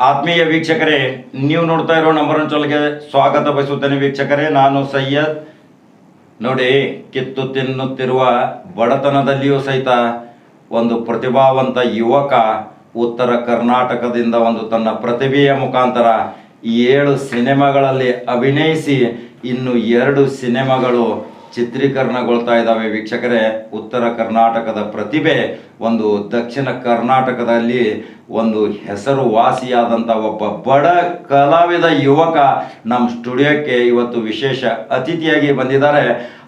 ಆತ್ಮೀಯ ವೀಕ್ಷಕರೇ, ನೀವು ನೋಡ್ತಾ ಇರೋ ನಂಬರ್ ಒನ್ ಚಾನಲ್ಗೆ ಸ್ವಾಗತ ಬಯಸುತ್ತೇನೆ ವೀಕ್ಷಕರೇ. ನಾನು ಸಯ್ಯದ್ ನೋಡಿ, ಕಿತ್ತು ತಿನ್ನುತ್ತಿರುವ ಬಡತನದಲ್ಲಿಯೂ ಸಹಿತ ಒಂದು ಪ್ರತಿಭಾವಂತ ಯುವಕ ಉತ್ತರ ಕರ್ನಾಟಕದಿಂದ ಒಂದು ತನ್ನ ಪ್ರತಿಭೆಯ ಮುಖಾಂತರ ಏಳು ಸಿನಿಮಾಗಳಲ್ಲಿ ಅಭಿನಯಿಸಿ ಇನ್ನು ಎರಡು ಸಿನಿಮಾಗಳು ಚಿತ್ರೀಕರಣಗೊಳ್ತಾ ಇದ್ದಾವೆ. ವೀಕ್ಷಕರೇ, ಉತ್ತರ ಕರ್ನಾಟಕದ ಪ್ರತಿಭೆ, ಒಂದು ದಕ್ಷಿಣ ಕರ್ನಾಟಕದಲ್ಲಿ ಒಂದು ಹೆಸರುವಾಸಿಯಾದಂಥ ಒಬ್ಬ ಬಡ ಕಲಾವಿದ ಯುವಕ ನಮ್ಮ ಸ್ಟುಡಿಯೋಕ್ಕೆ ಇವತ್ತು ವಿಶೇಷ ಅತಿಥಿಯಾಗಿ ಬಂದಿದ್ದಾರೆ.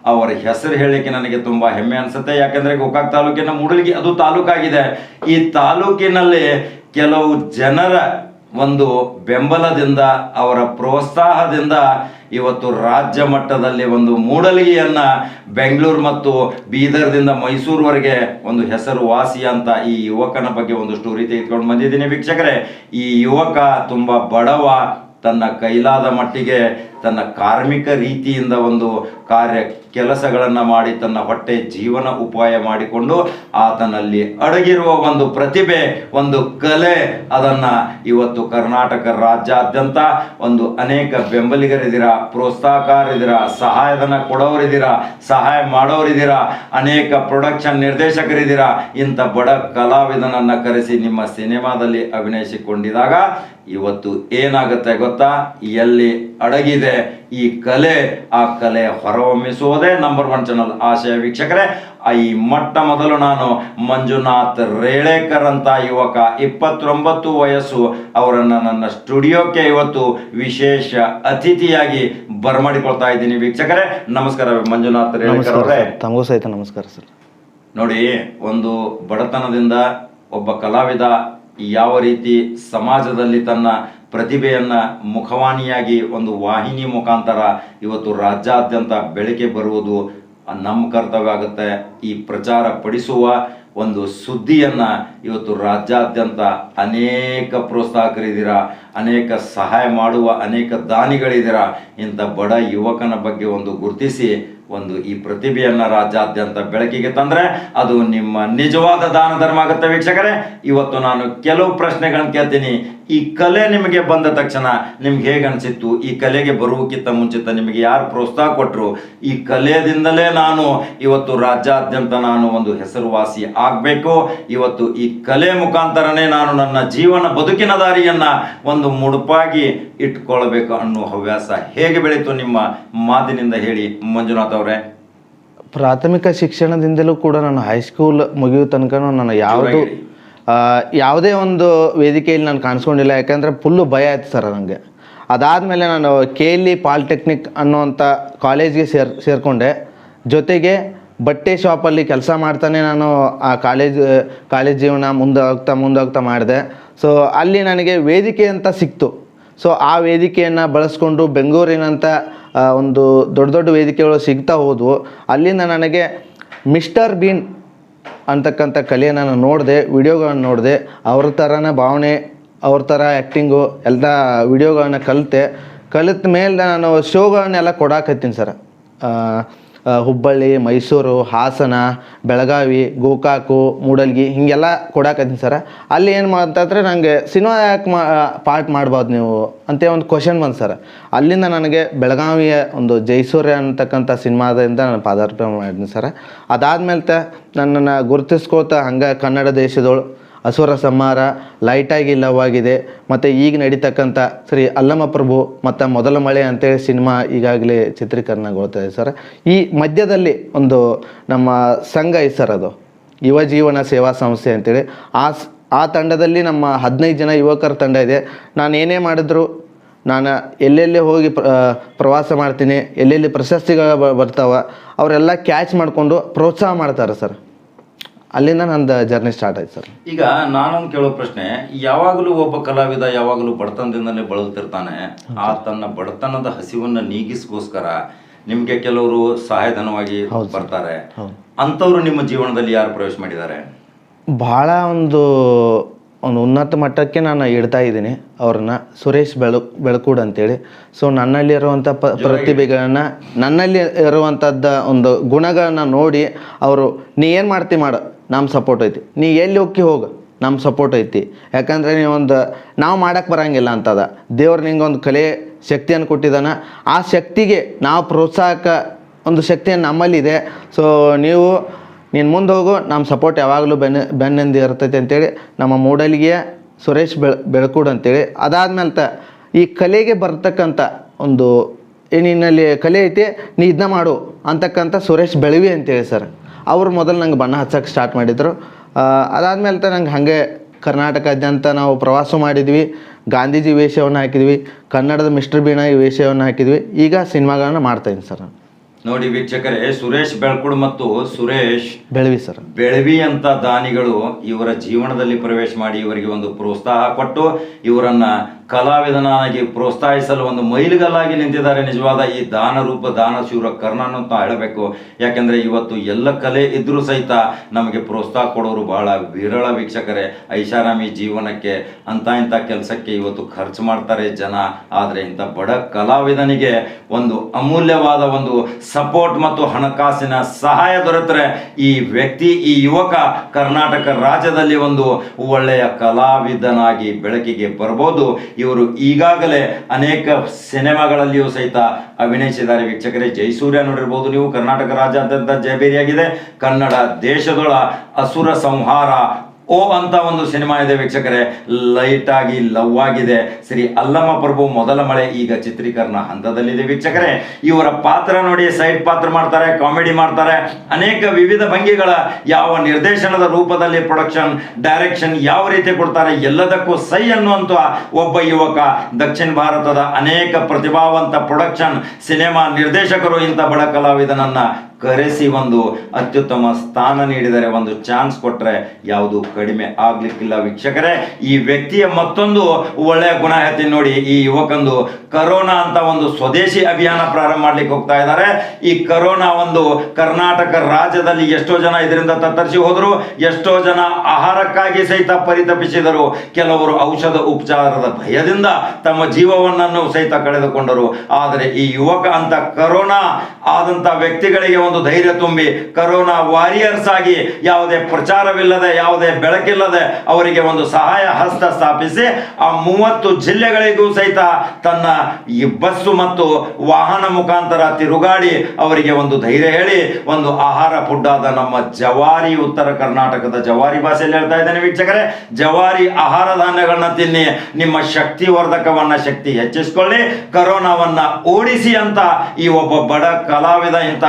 ಅವರ ಹೆಸರು ಹೇಳಲಿಕ್ಕೆ ನನಗೆ ತುಂಬ ಹೆಮ್ಮೆ ಅನಿಸುತ್ತೆ. ಯಾಕೆಂದರೆ ಗೋಕಾಕ್ ತಾಲೂಕಿನ ಮೂಡಲಿಗೆ ಅದು ತಾಲೂಕಾಗಿದೆ. ಈ ತಾಲೂಕಿನಲ್ಲಿ ಕೆಲವು ಜನರ ಒಂದು ಬೆಂಬಲದಿಂದ, ಅವರ ಪ್ರೋತ್ಸಾಹದಿಂದ ಇವತ್ತು ರಾಜ್ಯ ಮಟ್ಟದಲ್ಲಿ ಒಂದು ಮೂಡಲಿಗೆಯನ್ನ ಬೆಂಗಳೂರು ಮತ್ತು ಬೀದರ್ದಿಂದ ಮೈಸೂರುವರೆಗೆ ಒಂದು ಹೆಸರು ವಾಸಿ ಅಂತ ಈ ಯುವಕನ ಬಗ್ಗೆ ಒಂದು ಸ್ಟೋರಿ ತೆಗೆದುಕೊಂಡು ಬಂದಿದ್ದೀನಿ. ವೀಕ್ಷಕರೇ, ಈ ಯುವಕ ತುಂಬ ಬಡವ, ತನ್ನ ಕೈಲಾದ ಮಟ್ಟಿಗೆ ತನ್ನ ಕಾರ್ಮಿಕ ರೀತಿಯಿಂದ ಒಂದು ಕಾರ್ಯ ಕೆಲಸಗಳನ್ನು ಮಾಡಿ ತನ್ನ ಹೊಟ್ಟೆ ಜೀವನ ಉಪಾಯ ಮಾಡಿಕೊಂಡು ಆತನಲ್ಲಿ ಅಡಗಿರುವ ಒಂದು ಪ್ರತಿಭೆ, ಒಂದು ಕಲೆ ಅದನ್ನು ಇವತ್ತು ಕರ್ನಾಟಕ ರಾಜ್ಯಾದ್ಯಂತ ಒಂದು ಅನೇಕ ಬೆಂಬಲಿಗರಿದ್ದೀರ ಪ್ರೋತ್ಸಾಹಕಾರರಿದ್ದೀರ ಸಹಾಯಧನ ಕೊಡೋರಿದ್ದೀರ, ಸಹಾಯ ಮಾಡೋರಿದ್ದೀರ, ಅನೇಕ ಪ್ರೊಡಕ್ಷನ್ ನಿರ್ದೇಶಕರಿದ್ದೀರ, ಇಂಥ ಬಡ ಕಲಾವಿದನನ್ನು ಕರೆಸಿ ನಿಮ್ಮ ಸಿನಿಮಾದಲ್ಲಿ ಅಭಿನಯಿಸಿಕೊಂಡಿದಾಗ ಇವತ್ತು ಏನಾಗುತ್ತೆ ಗೊತ್ತಾ? ಎಲ್ಲಿ ಅಡಗಿದೆ. ಈ ಕಲೆ ಆ ಕಲೆ ಹೊರಹೊಮ್ಮಿಸುವುದೇ ನಂಬರ್ ಒನ್ ಚಾನಲ್ ಆಶಯ ವೀಕ್ಷಕರೇ ಈ ಮೊಟ್ಟ ಮೊದಲು ನಾನು ಮಂಜುನಾಥ್ ರೇಳೇಕರ್ ಅಂತ ಯುವಕ ಇಪ್ಪತ್ತೊಂಬತ್ತು ವಯಸ್ಸು. ಅವರನ್ನು ನನ್ನ ಸ್ಟುಡಿಯೋಕ್ಕೆ ಇವತ್ತು ವಿಶೇಷ ಅತಿಥಿಯಾಗಿ ಬರಮಾಡಿಕೊಳ್ತಾ ಇದ್ದೀನಿ ವೀಕ್ಷಕರೇ. ನಮಸ್ಕಾರ ಮಂಜುನಾಥ್ ರೇಳೇಕರ್ ಅವರೇ. ತಮಗೂ ಸಹಿತ ನಮಸ್ಕಾರ ಸರ್. ನೋಡಿ ಒಂದು ಬಡತನದಿಂದ ಒಬ್ಬ ಕಲಾವಿದ ಯಾವ ರೀತಿ ಸಮಾಜದಲ್ಲಿ ತನ್ನ ಪ್ರತಿಭೆಯನ್ನ ಮುಖವಾಣಿಯಾಗಿ ಒಂದು ವಾಹಿನಿ ಮುಖಾಂತರ ಇವತ್ತು ರಾಜ್ಯಾದ್ಯಂತ ಬೆಳಕೆ ಬರುವುದು ನಮ್ಮ ಕರ್ತವ್ಯ ಆಗುತ್ತೆ. ಈ ಪ್ರಚಾರ ಪಡಿಸುವ ಒಂದು ಸುದ್ದಿಯನ್ನ ಇವತ್ತು ರಾಜ್ಯಾದ್ಯಂತ ಅನೇಕ ಪ್ರೋತ್ಸಾಹಕರಿದ್ದೀರಾ, ಅನೇಕ ಸಹಾಯ ಮಾಡುವ ಅನೇಕ ದಾನಿಗಳಿದ್ದೀರಾ, ಇಂಥ ಬಡ ಯುವಕನ ಬಗ್ಗೆ ಒಂದು ಗುರುತಿಸಿ, ಒಂದು ಈ ಪ್ರತಿಭೆಯನ್ನು ರಾಜ್ಯಾದ್ಯಂತ ಬೆಳಕಿಗೆ ತಂದರೆ ಅದು ನಿಮ್ಮ ನಿಜವಾದ ದಾನ ಧರ್ಮ ಆಗುತ್ತೆ ವೀಕ್ಷಕರೇ. ಇವತ್ತು ನಾನು ಕೆಲವು ಪ್ರಶ್ನೆಗಳನ್ನ ಕೇಳ್ತೀನಿ. ಈ ಕಲೆ ನಿಮಗೆ ಬಂದ ತಕ್ಷಣ ನಿಮ್ಗೆ ಹೇಗೆ ಅನಿಸಿತ್ತು ಈ ಕಲೆಗೆ ಬರುವಕ್ಕಿಂತ ಮುಂಚಿತ ನಿಮಗೆ ಯಾರು ಪ್ರೋತ್ಸಾಹ ಕೊಟ್ಟರು ಈ ಕಲೆಯಿಂದಲೇ ನಾನು ಇವತ್ತು ರಾಜ್ಯಾದ್ಯಂತ ನಾನು ಒಂದು ಹೆಸರುವಾಸಿ ಆಗಬೇಕು. ಇವತ್ತು ಈ ಕಲೆ ಮುಖಾಂತರನೇ ನಾನು ನನ್ನ ಜೀವನ ಬದುಕಿನ ದಾರಿಯನ್ನು ಒಂದು ಮುಡುಪಾಗಿ ಇಟ್ಕೊಳ್ಬೇಕು ಅನ್ನೋ ಹವ್ಯಾಸ ಹೇಗೆ ಬೆಳೀತು ನಿಮ್ಮ ಮಾತಿನಿಂದ ಹೇಳಿ ಮಂಜುನಾಥ್ ಅವರೇ? ಪ್ರಾಥಮಿಕ ಶಿಕ್ಷಣದಿಂದಲೂ ಕೂಡ ನಾನು ಹೈಸ್ಕೂಲ್ ಮುಗಿಯೋ ತನಕ ನಾನು ಯಾವುದು ಯಾವುದೇ ಒಂದು ವೇದಿಕೆಯಲ್ಲಿ ನಾನು ಕಾಣಿಸ್ಕೊಂಡಿಲ್ಲ. ಯಾಕಂದರೆ ಫುಲ್ಲು ಭಯ ಆಯ್ತು ಸರ್ ನನಗೆ ಅದಾದಮೇಲೆ ನಾನು ಕೆ ಎಲ್ ಇ ಪಾಲಿಟೆಕ್ನಿಕ್ ಅನ್ನುವಂಥ ಕಾಲೇಜ್ಗೆ ಸೇರ್ ಸೇರಿಕೊಂಡೆ. ಜೊತೆಗೆ ಬಟ್ಟೆ ಶಾಪಲ್ಲಿ ಕೆಲಸ ಮಾಡ್ತಾನೆ ನಾನು ಆ ಕಾಲೇಜ್ ಕಾಲೇಜ್ ಜೀವನ ಮುಂದೋಗ್ತಾ ಮುಂದೋಗ್ತಾ ಮುಂದೆ ಮಾಡಿದೆ. ಸೊ ಅಲ್ಲಿ ನನಗೆ ವೇದಿಕೆ ಅಂತ ಸಿಕ್ತು. ಸೊ ಆ ವೇದಿಕೆಯನ್ನು ಬಳಸ್ಕೊಂಡು ಬೆಂಗಳೂರಿನಂಥ ಒಂದು ದೊಡ್ಡ ದೊಡ್ಡ ವೇದಿಕೆಗಳು ಸಿಗ್ತಾ ಹೋದವು. ಅಲ್ಲಿಂದ ನನಗೆ ಮಿಸ್ಟರ್ ಬೀನ್ ಅಂತಕ್ಕಂಥ ಕಲೆಯನ್ನು ನಾನು ನೋಡಿದೆ, ವಿಡಿಯೋಗಳನ್ನು ನೋಡಿದೆ. ಅವ್ರ ಥರನೇ ಭಾವನೆ, ಅವ್ರ ಥರ ಆ್ಯಕ್ಟಿಂಗು ಎಲ್ಲ ವಿಡಿಯೋಗಳನ್ನ ಕಲಿತೆ. ಕಲಿತ ಮೇಲೆ ನಾನು ಶೋಗಳನ್ನೆಲ್ಲ ಕೊಡಾಕತ್ತೀನಿ ಸರ್. ಹುಬ್ಬಳ್ಳಿ, ಮೈಸೂರು, ಹಾಸನ, ಬೆಳಗಾವಿ, ಗೋಕಾಕು, ಮೂಡಲ್ಗಿ ಹೀಗೆಲ್ಲ ಕೊಡಕತ್ತೀನಿ ಸರ. ಅಲ್ಲಿ ಏನು ಮಾಡ್ತಂದ್ರೆ ನನಗೆ ಸಿನಿಮಾ ಯಾಕೆ ಮಾ ಪಾರ್ಟ್ ಮಾಡ್ಬೋದು ನೀವು ಅಂತ ಒಂದು ಕ್ವಶನ್ ಬಂದು ಸರ್. ಅಲ್ಲಿಂದ ನನಗೆ ಬೆಳಗಾವಿಯ ಒಂದು ಜೈಸೂರ್ಯ ಅಂತಕ್ಕಂಥ ಸಿನಿಮಾದಿಂದ ನಾನು ಪಾದಾರ್ಪಣೆ ಮಾಡಿದ್ದೀನಿ ಸರ್. ಅದಾದ್ಮೇಲೆ ನನ್ನನ್ನು ಗುರುತಿಸ್ಕೊಳ್ತಾ ಹಂಗೆ ಕನ್ನಡ ದೇಶದೋಳು ಅಸುರ ಸಂಹಾರ ಲೈಟಾಗಿ ಲವ್ವಾಗಿದೆ. ಮತ್ತು ಈಗ ನಡೀತಕ್ಕಂಥ ಶ್ರೀ ಅಲ್ಲಮ ಪ್ರಭು ಮತ್ತು ಮೊದಲ ಮಳೆ ಅಂತೇಳಿ ಸಿನಿಮಾ ಈಗಾಗಲೇ ಚಿತ್ರೀಕರಣಗೊಳ್ತಾ ಇದೆ ಸರ್. ಈ ಮಧ್ಯದಲ್ಲಿ ಒಂದು ನಮ್ಮ ಸಂಘ ಐತೆ ಸರ್ ಅದು. ಯುವ ಜೀವನ ಸೇವಾ ಸಂಸ್ಥೆ ಅಂತೇಳಿ. ಆ ಆ ತಂಡದಲ್ಲಿ ನಮ್ಮ ಹದಿನೈದು ಜನ ಯುವಕರ ತಂಡ ಇದೆ. ನಾನು ಏನೇ ಮಾಡಿದ್ರು ನಾನು ಎಲ್ಲೆಲ್ಲಿ ಹೋಗಿ ಪ್ರ ಪ್ರವಾಸ ಮಾಡ್ತೀನಿ, ಎಲ್ಲೆಲ್ಲಿ ಪ್ರಶಸ್ತಿಗಳು ಬರ್ತಾವ, ಅವರೆಲ್ಲ ಕ್ಯಾಚ್ ಮಾಡಿಕೊಂಡು ಪ್ರೋತ್ಸಾಹ ಮಾಡ್ತಾರೆ ಸರ್. ಅಲ್ಲಿಂದ ನಂದು ಜರ್ನಿ ಸ್ಟಾರ್ಟ್ ಆಯ್ತು ಸರ್. ಈಗ ನಾನೊಂದು ಕೇಳೋ ಪ್ರಶ್ನೆ ಯಾವಾಗಲೂ ಒಬ್ಬ ಕಲಾವಿದ ಯಾವಾಗಲೂ ಬಡತನದಿಂದಲೇ ಬಳಲ್ತಿರ್ತಾನೆ ಆ ತನ್ನ ಬಡತನದ ಹಸಿವನ್ನ ನೀಗಿಸ್ಗೋಸ್ಕರ ನಿಮಗೆ ಕೆಲವರು ಸಹಾಯಧನವಾಗಿ ಬರ್ತಾರೆ. ಅಂಥವ್ರು ನಿಮ್ಮ ಜೀವನದಲ್ಲಿ ಯಾರು ಪ್ರವೇಶ ಮಾಡಿದ್ದಾರೆ? ಭಾಳ ಒಂದು ಒಂದು ಉನ್ನತ ಮಟ್ಟಕ್ಕೆ ನಾನು ಇಡ್ತಾ ಇದ್ದೀನಿ ಅವ್ರನ್ನ. ಸುರೇಶ್ ಬೆಳ ಬೆಳಕೂಡ್ ಅಂತೇಳಿ. ಸೊ ನನ್ನಲ್ಲಿರುವಂಥ ಪ ಪ್ರತಿಭೆಗಳನ್ನ ನನ್ನಲ್ಲಿ ಇರುವಂಥದ್ದು ಒಂದು ಗುಣಗಳನ್ನ ನೋಡಿ ಅವರು ನೀ ಏನು ಮಾಡ್ತಿ ಮಾಡು? ನಮ್ಮ ಸಪೋರ್ಟ್ ಐತಿ. ನೀ ಎಲ್ಲಿ ಹೋಗಿ ಹೋಗು ನಮ್ಮ ಸಪೋರ್ಟ್ ಐತಿ. ಯಾಕಂದರೆ ನೀವೊಂದು, ನಾವು ಮಾಡೋಕ್ಕೆ ಬರೋಂಗಿಲ್ಲ ಅಂತದ. ದೇವ್ರು ನಿಂಗೆ ಒಂದು ಕಲೆ ಶಕ್ತಿಯನ್ನು ಕೊಟ್ಟಿದ್ದಾನ ಆ ಶಕ್ತಿಗೆ ನಾವು ಪ್ರೋತ್ಸಾಹಕ ಒಂದು ಶಕ್ತಿಯನ್ನು ನಮ್ಮಲ್ಲಿದೆ. ಸೊ ನೀವು ನೀನು ಮುಂದೆ ಹೋಗು ನಮ್ಮ ಸಪೋರ್ಟ್ ಯಾವಾಗಲೂ ಬೆನ್ನ ಬೆನ್ನಿಂದ ಇರ್ತೈತೆ ಅಂತೇಳಿ ನಮ್ಮ ಮೂಡಲಿಗೆ ಸುರೇಶ್ ಬೆಳ್, ಬೆಳಕೂಡ್ ಅಂತೇಳಿ. ಅದಾದ್ಮೇಲೆ ಈ ಕಲೆಗೆ ಬರ್ತಕ್ಕಂಥ ಒಂದು ನಿನ್ನಲ್ಲಿ ಕಲೆ ಐತಿ, ನೀ ಇದನ್ನ ಮಾಡು ಅಂತಕ್ಕಂಥ ಸುರೇಶ್ ಬೆಳವಿ ಅಂತೇಳಿ ಸರ್. ಅವರು ಮೊದಲು ನಂಗೆ ಬಣ್ಣ ಹಚ್ಚಕ್ಕೆ ಸ್ಟಾರ್ಟ್ ಮಾಡಿದರು. ಅದಾದಮೇಲೆ ತ ನಂಗೆ ಹಾಗೆ ಕರ್ನಾಟಕಾದ್ಯಂತ ನಾವು ಪ್ರವಾಸ ಮಾಡಿದ್ವಿ ಗಾಂಧೀಜಿ ವೇಷವನ್ನು ಹಾಕಿದ್ವಿ ಕನ್ನಡದ ಮಿಸ್ಟರ್ ಬೀಣಾ ಈ ವೇಷವನ್ನು ಹಾಕಿದ್ವಿ ಈಗ ಸಿನಿಮಾಗಳನ್ನ ಮಾಡ್ತಾಯಿದ್ದೀನಿ ಸರ್ ನಾನು. ನೋಡಿ ವೀಕ್ಷಕರೇ ಸುರೇಶ್ ಬೆಳ್ಕುಡ್ ಮತ್ತು ಸುರೇಶ್ ಬೆಳವಿ ಸರ್. ಬೆಳವಿ ಅಂತ ದಾನಿಗಳು ಇವರ ಜೀವನದಲ್ಲಿ ಪ್ರವೇಶ ಮಾಡಿ ಇವರಿಗೆ ಒಂದು ಪ್ರೋತ್ಸಾಹ ಕೊಟ್ಟು ಇವರನ್ನ ಕಲಾವಿದನಾಗಿ ಪ್ರೋತ್ಸಾಹಿಸಲು ಒಂದು ಮೈಲಿಗಲ್ಲಾಗಿ ನಿಂತಿದ್ದಾರೆ. ನಿಜವಾದ ಈ ದಾನ ರೂಪ, ದಾನ ಶಿವರ ಕರ್ಣನ ಅಂತ ಹೇಳಬೇಕು. ಯಾಕಂದ್ರೆ ಇವತ್ತು ಎಲ್ಲ ಕಲೆ ಇದ್ರೂ ಸಹಿತ ನಮಗೆ ಪ್ರೋತ್ಸಾಹ ಕೊಡೋರು ಬಹಳ ವಿರಳ ವೀಕ್ಷಕರೇ. ಐಷಾರಾಮಿ ಜೀವನಕ್ಕೆ ಅಂತ ಇಂಥ ಕೆಲಸಕ್ಕೆ ಇವತ್ತು ಖರ್ಚು ಮಾಡ್ತಾರೆ ಜನ. ಆದರೆ ಇಂಥ ಬಡ ಕಲಾವಿದನಿಗೆ ಒಂದು ಅಮೂಲ್ಯವಾದ ಒಂದು ಸಪೋರ್ಟ್ ಮತ್ತು ಹಣಕಾಸಿನ ಸಹಾಯ ದೊರೆತರೆ. ಈ ವ್ಯಕ್ತಿ, ಈ ಯುವಕ ಕರ್ನಾಟಕ ರಾಜ್ಯದಲ್ಲಿ ಒಂದು ಒಳ್ಳೆಯ ಕಲಾವಿದನಾಗಿ ಬೆಳಕಿಗೆ ಬರ್ಬೋದು. ಇವರು ಈಗಾಗಲೇ ಅನೇಕ ಸಿನಿಮಾಗಳಲ್ಲಿಯೂ ಸಹಿತ ಅಭಿನಯಿಸಿದ್ದಾರೆ ವೀಕ್ಷಕರೇ ಜಯಸೂರ್ಯ ನೋಡಿರ್ಬೋದು ನೀವು, ಕರ್ನಾಟಕ ರಾಜ್ಯಾದ್ಯಂತ ಜಯಭೇರಿಯಾಗಿದೆ. ಕನ್ನಡ ದೇಶದೊಳ ಅಸುರ ಸಂಹಾರ ಓ ಅಂತ ಒಂದು ಸಿನಿಮಾ ಇದೆ ವೀಕ್ಷಕರೇ. ಲೈಟ್ ಆಗಿ ಲವ್ ಆಗಿದೆ. ಶ್ರೀ ಅಲ್ಲಮ್ಮ ಪ್ರಭು ಮೊದಲ ಮಳೆ, ಈಗ ಚಿತ್ರೀಕರಣ ಹಂತದಲ್ಲಿದೆ ವೀಕ್ಷಕರೇ. ಇವರ ಪಾತ್ರ ನೋಡಿ ಸೈಡ್ ಪಾತ್ರ ಮಾಡ್ತಾರೆ, ಕಾಮಿಡಿ ಮಾಡ್ತಾರೆ. ಅನೇಕ ವಿವಿಧ ಭಂಗಿಗಳ ಯಾವ ನಿರ್ದೇಶನದ ರೂಪದಲ್ಲಿ ಪ್ರೊಡಕ್ಷನ್ ಡೈರೆಕ್ಷನ್ ಯಾವ ರೀತಿ ಕೊಡ್ತಾರೆ ಎಲ್ಲದಕ್ಕೂ ಸೈ ಅನ್ನುವಂಥ ಒಬ್ಬ ಯುವಕ ದಕ್ಷಿಣ ಭಾರತದ ಅನೇಕ ಪ್ರತಿಭಾವಂತ ಪ್ರೊಡಕ್ಷನ್ ಸಿನಿಮಾ ನಿರ್ದೇಶಕರು ಇಂಥ ಬಡ ಕಲಾವಿದನನ್ನ ಕರೆಸಿ ಒಂದು ಅತ್ಯುತ್ತಮ ಸ್ಥಾನ ನೀಡಿದರೆ ಒಂದು ಚಾನ್ಸ್ ಕೊಟ್ಟರೆ ಯಾವುದು ಕಡಿಮೆ ಆಗ್ಲಿಕ್ಕಿಲ್ಲ ವೀಕ್ಷಕರೇ. ಈ ವ್ಯಕ್ತಿಯ ಮತ್ತೊಂದು ಒಳ್ಳೆಯ ಗುಣ ಹೇಳ್ತೀನಿ ನೋಡಿ ಈ ಯುವಕಂದು ಕರೋನಾ ಅಂತ ಒಂದು ಸ್ವದೇಶಿ ಅಭಿಯಾನ ಪ್ರಾರಂಭ ಮಾಡ್ಲಿಕ್ಕೆ ಹೋಗ್ತಾ ಇದ್ದಾರೆ. ಈ ಕರೋನಾ ಒಂದು ಕರ್ನಾಟಕ ರಾಜ್ಯದಲ್ಲಿ ಎಷ್ಟೋ ಜನ ಇದರಿಂದ ತತ್ತರಿಸಿ ಹೋದರು, ಎಷ್ಟೋ ಜನ ಆಹಾರಕ್ಕಾಗಿ ಸಹಿತ ಪರಿತಪಿಸಿದರು. ಕೆಲವರು ಔಷಧ ಉಪಚಾರದ ಭಯದಿಂದ ತಮ್ಮ ಜೀವವನ್ನು ಸಹಿತ ಕಳೆದುಕೊಂಡರು. ಆದರೆ ಈ ಯುವಕ ಅಂತ ಕರೋನಾ ಆದಂತ ವ್ಯಕ್ತಿಗಳಿಗೆ ಧೈರ್ಯ ತುಂಬಿ ಕರೋನಾ ವಾರಿಯರ್ಸ್ ಆಗಿ ಯಾವುದೇ ಪ್ರಚಾರವಿಲ್ಲದೆ, ಯಾವುದೇ ಬೆಳಕಿಲ್ಲದೆ ಅವರಿಗೆ ಒಂದು ಸಹಾಯ ಹಸ್ತ ಸ್ಥಾಪಿಸಿ ಆ ಮೂವತ್ತು ಜಿಲ್ಲೆಗಳಿಗೂ ಸಹಿತ ತನ್ನ ಈ ಬಸ್ಸು ಮತ್ತು ವಾಹನ ಮುಖಾಂತರ ತಿರುಗಾಡಿ ಅವರಿಗೆ ಒಂದು ಧೈರ್ಯ ಹೇಳಿ ಒಂದು ಆಹಾರ ಫುಡ್ ಆದ ನಮ್ಮ ಜವಾರಿ ಉತ್ತರ ಕರ್ನಾಟಕದ ಜವಾರಿ ಭಾಷೆಯಲ್ಲಿ ಹೇಳ್ತಾ ಇದ್ದೇನೆ ವೀಕ್ಷಕರೇ. ಜವಾರಿ ಆಹಾರ ಧಾನ್ಯಗಳನ್ನ ತಿನ್ನಿ, ನಿಮ್ಮ ಶಕ್ತಿ ವರ್ಧಕವನ್ನ ಶಕ್ತಿ ಹೆಚ್ಚಿಸಿಕೊಳ್ಳಿ, ಕರೋನಾವನ್ನ ಓಡಿಸಿ ಅಂತ ಈ ಒಬ್ಬ ಬಡ ಕಲಾವಿದ ಇಂಥ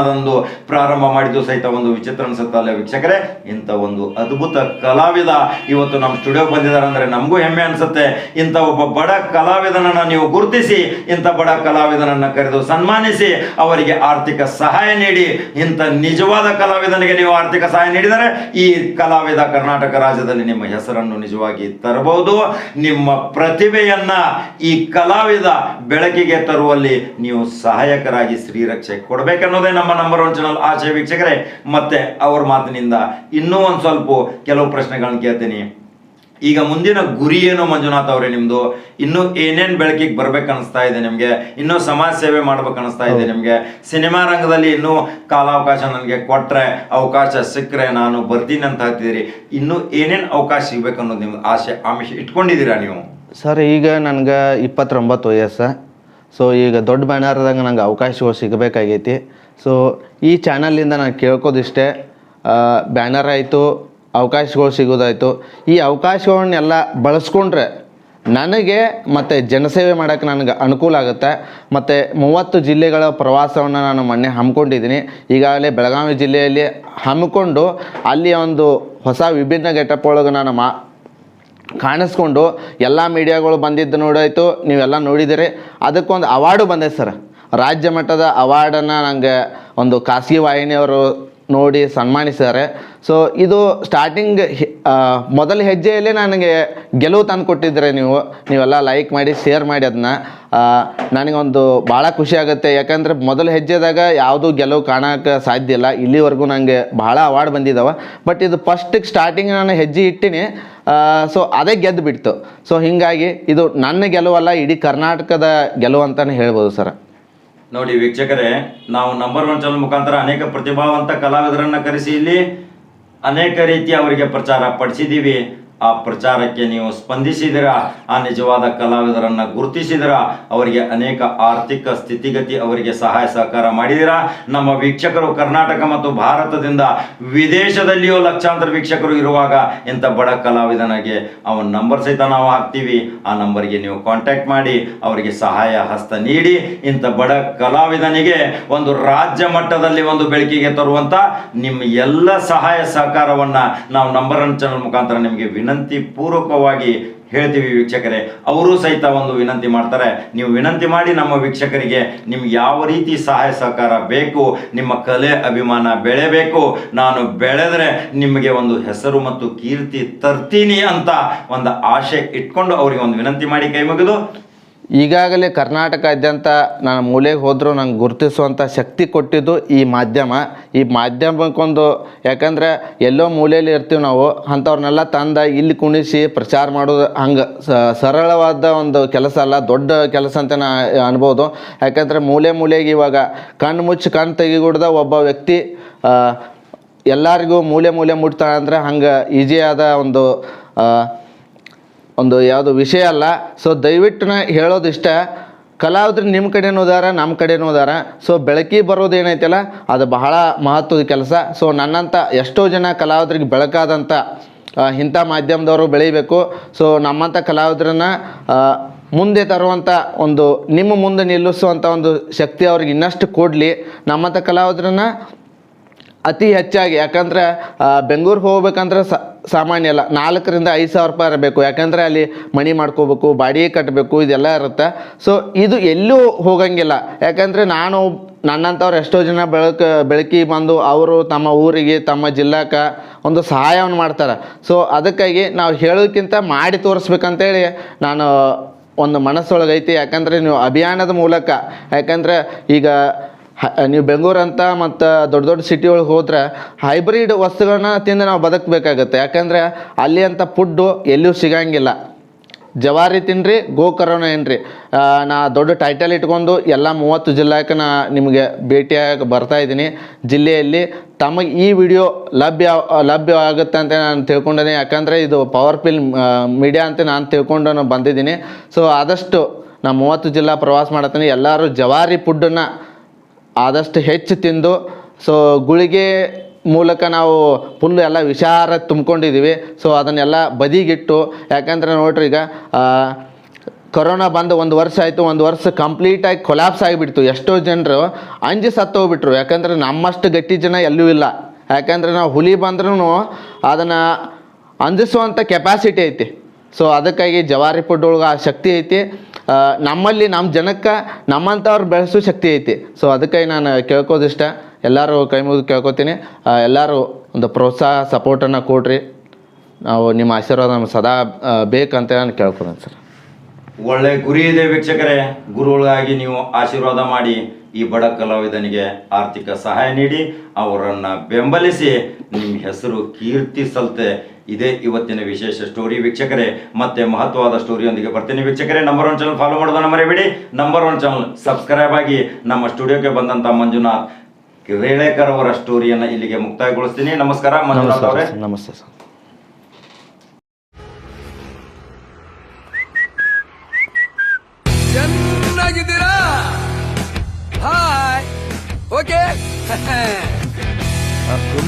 ಅಭಿಯಾನದಂದು ಪ್ರಾರಂಭ ಮಾಡಿದ್ದು ಸಹಿತ ಒಂದು ವಿಚಿತ್ರ ಅನ್ಸುತ್ತಲ್ಲ ವೀಕ್ಷಕರೇ? ಇಂಥ ಒಂದು ಅದ್ಭುತ ಕಲಾವಿದ ಇವತ್ತು ನಮ್ಮ ಸ್ಟುಡಿಯೋಗೆ ಬಂದಿದ್ದಾರೆ ಅಂದ್ರೆ ನಮಗೂ ಹೆಮ್ಮೆ ಅನಿಸುತ್ತೆ. ಇಂಥ ಒಬ್ಬ ಬಡ ಕಲಾವಿದನನ್ನ ನೀವು ಗುರುತಿಸಿ, ಇಂಥ ಬಡ ಕಲಾವಿದನನ್ನು ಕರೆದು ಸನ್ಮಾನಿಸಿ, ಅವರಿಗೆ ಆರ್ಥಿಕ ಸಹಾಯ ನೀಡಿ, ಇಂಥ ನಿಜವಾದ ಕಲಾವಿದನಿಗೆ ನೀವು ಆರ್ಥಿಕ ಸಹಾಯ ನೀಡಿದರೆ ಈ ಕಲಾವಿದ ಕರ್ನಾಟಕ ರಾಜ್ಯದಲ್ಲಿ ನಿಮ್ಮ ಹೆಸರನ್ನು ನಿಜವಾಗಿ ತರಬಹುದು. ನಿಮ್ಮ ಪ್ರತಿಭೆಯನ್ನ ಈ ಕಲಾವಿದ ಬೆಳಕಿಗೆ ತರುವಲ್ಲಿ ನೀವು ಸಹಾಯಕರಾಗಿ ಶ್ರೀರಕ್ಷೆ ಕೊಡಬೇಕನ್ನೋದೇ ನಮ್ಮ ನಂಬರ್ ಒನ್ ಚಾನಲ್ ಆಶಯ ವೀಕ್ಷಕರೇ ಮತ್ತೆ ಅವ್ರ ಮಾತಿನಿಂದ ಇನ್ನೂ ಒಂದು ಸ್ವಲ್ಪ ಕೆಲವು ಪ್ರಶ್ನೆಗಳನ್ನ ಕೇಳ್ತೀನಿ. ಈಗ ಮುಂದಿನ ಗುರಿ ಏನು ಮಂಜುನಾಥ್ ಅವರೇ ನಿಮ್ದು? ಇನ್ನೂ ಏನೇನ್ ಬೆಳಕಿಗೆ ಬರ್ಬೇಕು ಅನಿಸ್ತಾ ಇದೆ ನಿಮ್ಗೆ? ಇನ್ನೂ ಸಮಾಜ ಸೇವೆ ಮಾಡ್ಬೇಕು ಅನಿಸ್ತಾ ಇದೆ ನಿಮ್ಗೆ? ಸಿನಿಮಾ ರಂಗದಲ್ಲಿ ಇನ್ನೂ ಕಾಲಾವಕಾಶ ನನಗೆ ಕೊಟ್ರೆ ಅವಕಾಶ ಸಿಕ್ಕರೆ ನಾನು ಬರ್ತೀನಿ ಅಂತ ಹೇಳ್ತಿದ್ದೀರಿ. ಇನ್ನೂ ಏನೇನ್ ಅವಕಾಶ ಸಿಗ್ಬೇಕು ಅನ್ನೋದು ನಿಮ್ಗೆ ಆಸೆ ಆಮಿಷ ಇಟ್ಕೊಂಡಿದ್ದೀರಾ ನೀವು? ಸರ್ ಈಗ ನನಗೆ ಇಪ್ಪತ್ತೊಂಬತ್ತು ವಯಸ್ಸು. ಸೊ ಈಗ ದೊಡ್ಡ ಬ್ಯಾನರ್ದಾಗ ನಂಗೆ ಅವಕಾಶಗಳು ಸಿಗಬೇಕಾಗೈತಿ. ಸೊ ಈ ಚಾನಲಿಂದ ನಾನು ಕೇಳ್ಕೋದಿಷ್ಟೇ ಬ್ಯಾನರ್ ಆಯಿತು, ಅವಕಾಶಗಳು ಸಿಗೋದಾಯಿತು. ಈ ಅವಕಾಶಗಳನ್ನೆಲ್ಲ ಬಳಸ್ಕೊಂಡ್ರೆ ನನಗೆ ಮತ್ತು ಜನಸೇವೆ ಮಾಡೋಕ್ಕೆ ನನಗೆ ಅನುಕೂಲ ಆಗುತ್ತೆ. ಮತ್ತು ಮೂವತ್ತು ಜಿಲ್ಲೆಗಳ ಪ್ರವಾಸವನ್ನು ನಾನು ಮೊನ್ನೆ ಹಮ್ಮಿಕೊಂಡಿದ್ದೀನಿ. ಈಗಾಗಲೇ ಬೆಳಗಾವಿ ಜಿಲ್ಲೆಯಲ್ಲಿ ಹಮ್ಮಿಕೊಂಡು ಅಲ್ಲಿ ಒಂದು ಹೊಸ ವಿಭಿನ್ನ ಗೆಟಪ್ ಒಳಗೆ ನಾನು ಮಾ ಕಾಣಿಸ್ಕೊಂಡು ಎಲ್ಲ ಮೀಡಿಯಾಗಳು ಬಂದಿದ್ದು ನೋಡಾಯಿತು, ನೀವೆಲ್ಲ ನೋಡಿದಿರಿ. ಅದಕ್ಕೊಂದು ಅವಾರ್ಡು ಬಂದೆ ಸರ್ ರಾಜ್ಯ ಮಟ್ಟದ ಅವಾರ್ಡನ್ನು ನನಗೆ ಒಂದು ಖಾಸಗಿ ವಾಹಿನಿಯವರು ನೋಡಿ ಸನ್ಮಾನಿಸಿದ್ದಾರೆ. ಸೊ ಇದು ಸ್ಟಾರ್ಟಿಂಗ್ ಮೊದಲ ಹೆಜ್ಜೆಯಲ್ಲೇ ನನಗೆ ಗೆಲುವು ತಂದು ಕೊಟ್ಟಿದ್ದರೆ ನೀವು. ನೀವೆಲ್ಲ ಲೈಕ್ ಮಾಡಿ ಶೇರ್ ಮಾಡಿ ಅದನ್ನ ನನಗೊಂದು ಭಾಳ ಖುಷಿ ಆಗುತ್ತೆ. ಯಾಕಂದರೆ ಮೊದಲ ಹೆಜ್ಜೆದಾಗ ಯಾವುದೂ ಗೆಲುವು ಕಾಣೋಕ್ಕೆ ಸಾಧ್ಯ ಇಲ್ಲ. ಇಲ್ಲಿವರೆಗೂ ನನಗೆ ಭಾಳ ಅವಾರ್ಡ್ ಬಂದಿದ್ದಾವೆ ಬಟ್ ಇದು ಫಸ್ಟಿಗೆ ಸ್ಟಾರ್ಟಿಂಗ್ ನಾನು ಹೆಜ್ಜೆ ಇಟ್ಟಿನಿ. ಸೊ ಅದೇ ಗೆದ್ದು ಬಿಡ್ತು. ಸೊ ಹೀಗಾಗಿ ಇದು ನನ್ನ ಗೆಲುವಲ್ಲ ಇಡೀ ಕರ್ನಾಟಕದ ಗೆಲುವು ಅಂತಲೇ ಹೇಳ್ಬೋದು ಸರ್. ನೋಡಿ ವೀಕ್ಷಕರೇ, ನಾವು ನಂಬರ್ ಒನ್ ಚಾನಲ್ ಮುಖಾಂತರ ಅನೇಕ ಪ್ರತಿಭಾವಂತ ಕಲಾವಿದರನ್ನ ಕರೆಸಿ ಇಲ್ಲಿ ಅನೇಕ ರೀತಿ ಅವರಿಗೆ ಪ್ರಚಾರ ಪಡಿಸಿದ್ದೀವಿ. ಆ ಪ್ರಚಾರಕ್ಕೆ ನೀವು ಸ್ಪಂದಿಸಿದಿರ? ಆ ನಿಜವಾದ ಕಲಾವಿದರನ್ನ ಗುರುತಿಸಿದಿರಾ? ಅವರಿಗೆ ಅನೇಕ ಆರ್ಥಿಕ ಸ್ಥಿತಿಗತಿ ಅವರಿಗೆ ಸಹಾಯ ಸಹಕಾರ ಮಾಡಿದಿರ? ನಮ್ಮ ವೀಕ್ಷಕರು ಕರ್ನಾಟಕ ಮತ್ತು ಭಾರತದಿಂದ ವಿದೇಶದಲ್ಲಿಯೂ ಲಕ್ಷಾಂತರ ವೀಕ್ಷಕರು ಇರುವಾಗ ಇಂಥ ಬಡ ಕಲಾವಿದನಿಗೆ ಅವನ ನಂಬರ್ ಸಹಿತ ನಾವು ಹಾಕ್ತೀವಿ. ಆ ನಂಬರ್ಗೆ ನೀವು ಕಾಂಟ್ಯಾಕ್ಟ್ ಮಾಡಿ, ಅವರಿಗೆ ಸಹಾಯ ಹಸ್ತ ನೀಡಿ. ಇಂಥ ಬಡ ಕಲಾವಿದನಿಗೆ ಒಂದು ರಾಜ್ಯ ಮಟ್ಟದಲ್ಲಿ ಒಂದು ಬೆಳಕಿಗೆ ತರುವಂತ ನಿಮ್ಮ ಎಲ್ಲ ಸಹಾಯ ಸಹಕಾರವನ್ನ ನಾವು ನಂಬರ್ ಚಾನಲ್ ಮುಖಾಂತರ ನಿಮಗೆ ವಿನಂತಿ ಪೂರ್ವಕವಾಗಿ ಹೇಳ್ತೀವಿ ವೀಕ್ಷಕರೇ. ಅವರು ಸಹಿತ ಒಂದು ವಿನಂತಿ ಮಾಡ್ತಾರೆ. ನೀವು ವಿನಂತಿ ಮಾಡಿ ನಮ್ಮ ವೀಕ್ಷಕರಿಗೆ ನಿಮ್ಗೆ ಯಾವ ರೀತಿ ಸಹಾಯ ಸಹಕಾರ ಬೇಕು, ನಿಮ್ಮ ಕಲೆ, ಅಭಿಮಾನ ಬೆಳೆಬೇಕು, ನಾನು ಬೆಳೆದರೆ ನಿಮಗೆ ಒಂದು ಹೆಸರು ಮತ್ತು ಕೀರ್ತಿ ತರ್ತೀನಿ ಅಂತ ಒಂದು ಆಶೆ ಇಟ್ಕೊಂಡು ಅವರಿಗೆ ಒಂದು ವಿನಂತಿ ಮಾಡಿ ಕೈ ಮುಗಿದು ಈಗಾಗಲೇ ಕರ್ನಾಟಕಾದ್ಯಂತ ನಾನು ಮೂಲೆಗೆ ಹೋದರೂ ನಂಗೆ ಗುರುತಿಸುವಂಥ ಶಕ್ತಿ ಕೊಟ್ಟಿದ್ದು ಈ ಮಾಧ್ಯಮ. ಈ ಮಾಧ್ಯಮಕ್ಕೊಂದು ಯಾಕಂದರೆ ಎಲ್ಲೋ ಮೂಲೆಯಲ್ಲಿ ಇರ್ತೀವಿ ನಾವು, ಅಂಥವ್ರನ್ನೆಲ್ಲ ತಂದ ಇಲ್ಲಿ ಕುಣಿಸಿ ಪ್ರಚಾರ ಮಾಡೋದು ಹಂಗೆ ಸರಳವಾದ ಒಂದು ಕೆಲಸ ಅಲ್ಲ, ದೊಡ್ಡ ಕೆಲಸ ಅಂತ ನಾ ಅನ್ಬೋದು. ಯಾಕಂದರೆ ಮೂಲೆ ಮೂಲೆಗೆ ಇವಾಗ ಕಣ್ಣು ಮುಚ್ಚಿ ಕಣ್ಣು ತೆಗಿಗುಡ್ದ ಒಬ್ಬ ವ್ಯಕ್ತಿ ಎಲ್ಲರಿಗೂ ಮೂಲೆ ಮೂಲೆ ಮುಟ್ತಾನೆ ಅಂದರೆ ಹಂಗೆ ಈಜಿಯಾದ ಒಂದು ಒಂದು ಯಾವುದು ವಿಷಯ ಅಲ್ಲ. ಸೊ ದಯವಿಟ್ಟು ನಾ ಹೇಳೋದಿಷ್ಟ. ಕಲಾವಿದ್ರು ನಿಮ್ಮ ಕಡೆನೂ ಅದಾರ ನಮ್ಮ ಕಡೆನೂ ಅದಾರ. ಸೊ ಬೆಳಕಿ ಬರೋದು ಏನೈತಲ್ಲ, ಅದು ಬಹಳ ಮಹತ್ವದ ಕೆಲಸ. ಸೊ ನನ್ನಂಥ ಎಷ್ಟೋ ಜನ ಕಲಾವಿದ್ರಿಗೆ ಬೆಳಕಾದಂಥ ಇಂಥ ಮಾಧ್ಯಮದವರು ಬೆಳಿಬೇಕು. ಸೊ ನಮ್ಮಂಥ ಕಲಾವಿದ್ರನ್ನ ಮುಂದೆ ತರುವಂಥ ಒಂದು, ನಿಮ್ಮ ಮುಂದೆ ನಿಲ್ಲಿಸುವಂಥ ಒಂದು ಶಕ್ತಿ ಅವ್ರಿಗೆ ಇನ್ನಷ್ಟು ಕೊಡಲಿ. ನಮ್ಮಂಥ ಕಲಾವಿದ್ರನ್ನ ಅತಿ ಹೆಚ್ಚಾಗಿ, ಯಾಕಂದ್ರೆ ಬೆಂಗ್ಳೂರು ಹೋಗ್ಬೇಕಂದ್ರೆ ಸಾಮಾನ್ಯ ಅಲ್ಲ, ನಾಲ್ಕರಿಂದ ಐದು ಸಾವಿರ ರೂಪಾಯಿ ಇರಬೇಕು. ಯಾಕಂದರೆ, ಅಲ್ಲಿ ಮಣಿ ಮಾಡ್ಕೋಬೇಕು, ಬಾಡಿಗೆ ಕಟ್ಟಬೇಕು ಇದೆಲ್ಲ ಇರುತ್ತೆ. ಸೊ ಇದು ಎಲ್ಲೂ ಹೋಗಂಗಿಲ್ಲ. ಯಾಕಂದರೆ, ನಾನು, ನನ್ನಂಥವ್ರು ಎಷ್ಟೋ ಜನ ಬೆಳಕ ಬೆಳಕಿಗೆ ಬಂದು ಅವರು ತಮ್ಮ ಊರಿಗೆ, ತಮ್ಮ ಜಿಲ್ಲಾಕ ಒಂದು ಸಹಾಯವನ್ನು ಮಾಡ್ತಾರೆ. ಸೊ ಅದಕ್ಕಾಗಿ ನಾವು ಹೇಳೋದಕ್ಕಿಂತ ಮಾಡಿ ತೋರಿಸ್ಬೇಕಂತೇಳಿ ನಾನು ಒಂದು ಮನಸ್ಸೊಳಗೈತಿ. ಯಾಕಂದರೆ, ನೀವು ಅಭಿಯಾನದ ಮೂಲಕ, ಯಾಕಂದರೆ, ಈಗ ನೀವು ಬೆಂಗಳೂರು ಅಂತ ಮತ್ತು ದೊಡ್ಡ ದೊಡ್ಡ ಸಿಟಿ ಒಳಗೆ ಹೋದ್ರೆ ಹೈಬ್ರಿಡ್ ವಸ್ತುಗಳನ್ನ ತಿಂದು ನಾವು ಬದುಕಬೇಕಾಗತ್ತೆ. ಯಾಕಂದರೆ ಅಲ್ಲಿ ಅಂತ ಫುಡ್ಡು ಎಲ್ಲೂ ಸಿಗಂಗಿಲ್ಲ. ಜವಾರಿ ತಿನ್ನಿರಿ ಗೋಕರೋನ ಏನ್ರಿ. ನಾ ದೊಡ್ಡ ಟೈಟಲ್ ಇಟ್ಕೊಂಡು ಎಲ್ಲ ಮೂವತ್ತು ಜಿಲ್ಲೆಗೆ ನಾ ನಿಮಗೆ ಭೇಟಿಯಾಗಿ ಬರ್ತಾ ಇದ್ದೀನಿ. ಜಿಲ್ಲೆಯಲ್ಲಿ ತಮಗೆ ಈ ವಿಡಿಯೋ ಲಭ್ಯ ಲಭ್ಯ ಆಗುತ್ತೆ ಅಂತ ನಾನು ತಿಳ್ಕೊಂಡಿದ್ದೀನಿ. ಯಾಕಂದರೆ ಇದು ಪವರ್ಫಿಲ್ ಮೀಡಿಯಾ ಅಂತ ನಾನು ತಿಳ್ಕೊಂಡು ಬಂದಿದ್ದೀನಿ. ಸೊ ಆದಷ್ಟು ನಾ ಮೂವತ್ತು ಜಿಲ್ಲಾ ಪ್ರವಾಸ ಮಾಡತ್ತೀನಿ ಎಲ್ಲರೂ ಜವಾರಿ ಫುಡ್ಡನ್ನು ಆದಷ್ಟು ಹೆಚ್ಚು ತಿಂದು ಸೊ ಗುಳಿಗೆ ಮೂಲಕ ನಾವು ಫುಲ್ ಎಲ್ಲ ವಿಷಾರ ತುಂಬ್ಕೊಂಡಿದ್ದೀವಿ ಸೊ ಅದನ್ನೆಲ್ಲ ಬದಿಗಿಟ್ಟು, ಯಾಕಂದರೆ ನೋಡ್ರಿ ಈಗ ಕೊರೋನಾ ಬಂದು ಒಂದು ವರ್ಷ ಆಯಿತು, ಒಂದು ವರ್ಷ ಕಂಪ್ಲೀಟಾಗಿ ಕೊಲಾಪ್ಸ್ ಆಗಿಬಿಡ್ತು. ಎಷ್ಟೋ ಜನರು ಅಂಜಿ ಸತ್ತು ಹೋಗ್ಬಿಟ್ರು. ಯಾಕಂದರೆ ನಮ್ಮಷ್ಟು ಗಟ್ಟಿ ಜನ ಎಲ್ಲೂ ಇಲ್ಲ. ಯಾಕಂದರೆ ನಾವು ಹುಲಿ ಬಂದ್ರೂ ಅದನ್ನು ಅಂಜಿಸುವಂಥ ಕೆಪಾಸಿಟಿ ಐತಿ. ಸೊ ಅದಕ್ಕಾಗಿ ಜವಾರಿ ಪುಡ್ಡೊಳಗೆ ಆ ಶಕ್ತಿ ಐತಿ. ನಮ್ಮಲ್ಲಿ ನಮ್ಮ ಜನಕ್ಕೆ ನಮ್ಮಂಥವ್ರು ಬೆಳೆಸೋ ಶಕ್ತಿ ಐತಿ. ಸೊ ಅದಕ್ಕಾಗಿ ನಾನು ಕೇಳ್ಕೋದಿಷ್ಟ ಎಲ್ಲರೂ ಕೈ ಮುಗಿದು ಕೇಳ್ಕೊತೀನಿ. ಎಲ್ಲರೂ ಒಂದು ಪ್ರೋತ್ಸಾಹ ಸಪೋರ್ಟನ್ನು ಕೊಡ್ರಿ. ನಾವು ನಿಮ್ಮ ಆಶೀರ್ವಾದ ನಮ್ಗೆ ಸದಾ ಬೇಕಂತ ನಾನು ಕೇಳ್ಕೊತೀನಿ ಸರ್. ಒಳ್ಳೆ ಗುರಿ ಇದೆ ವೀಕ್ಷಕರೇ. ಗುರುಗಳಾಗಿ ನೀವು ಆಶೀರ್ವಾದ ಮಾಡಿ. ಈ ಬಡ ಕಲಾವಿದನಿಗೆ ಆರ್ಥಿಕ ಸಹಾಯ ನೀಡಿ ಅವರನ್ನ ಬೆಂಬಲಿಸಿ ನಿಮ್ಮ ಹೆಸರು ಕೀರ್ತಿ ಸಲ್ತೆ. ಇದೇ ಇವತ್ತಿನ ವಿಶೇಷ ಸ್ಟೋರಿ ವೀಕ್ಷಕರೇ. ಮತ್ತೆ ಮಹತ್ವವಾದ ಸ್ಟೋರಿಯೊಂದಿಗೆ ಬರ್ತೀನಿ ವೀಕ್ಷಕರೇ. ನಂಬರ್ ಒನ್ ಚಾನಲ್ ಫಾಲೋ ಮಾಡೋದನ್ನ ಮರಿಬೇಡಿ. ನಂಬರ್ ಒನ್ ಚಾನಲ್ ಸಬ್ಸ್ಕ್ರೈಬ್ ಆಗಿ ನಮ್ಮ ಸ್ಟುಡಿಯೋಗೆ ಬಂದಂತ ಮಂಜುನಾಥ್ ರೇಳೆಕರ್ ಅವರ ಸ್ಟೋರಿಯನ್ನ ಇಲ್ಲಿಗೆ ಮುಕ್ತಾಯಗೊಳಿಸ್ತೀನಿ. ನಮಸ್ಕಾರ ಮಂಜುನಾಥ್ ಅವರೇ. ನಮಸ್ತೆ ಸರ್.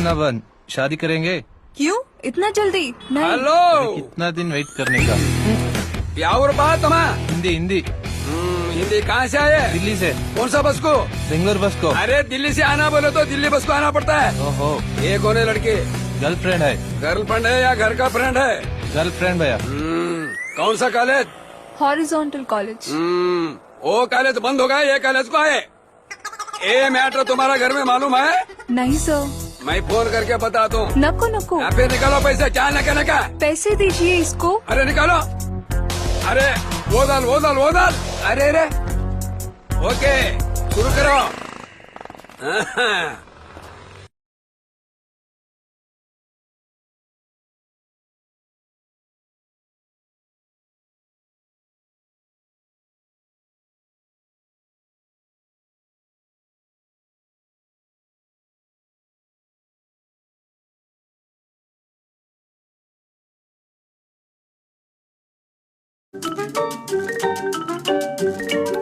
अब तुम ना बन शादी करेंगे? क्यों? इतना जल्दी? नहीं हेलो! कितना दिन वेट करने का? यावर बात हम हिंदी हिंदी। हिंदी कहाँ से आए? दिल्ली से। कौन सा बस को? बेंगलोर बस को। अरे दिल्ली से आना बोले तो दिल्ली बस को आना पड़ता है। ओहो। ये कौन है लड़की। गर्लफ्रेंड है। गर्लफ्रेंड है या घर का फ्रेंड है? गर्लफ्रेंड भैया। हम्म, कौन सा कॉलेज हॉरिजॉन्टल कॉलेज हम्म, वो कॉलेज बंद हो गया ये कॉलेज को आए। ये मैटर तुम्हारा घर में मालूम है? नहीं सर मैं फोन करके बताता हूँ नको नको यहाँ पे निकालो पैसे क्या न कहने का पैसे दीजिए इसको अरे निकालो अरे वो डाल वो डाल वो डाल अरे अरे ओके शुरू करो Thank you.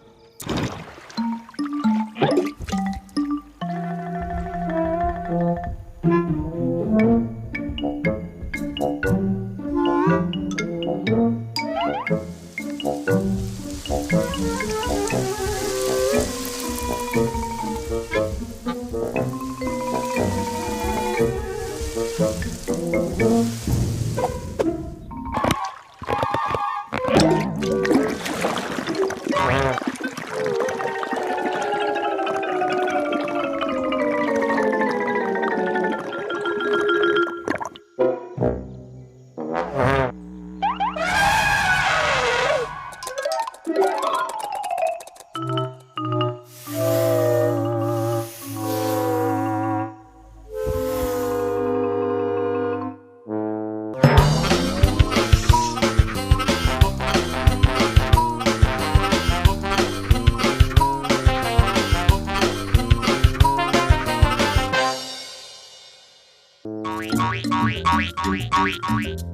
Oi, oi, oi.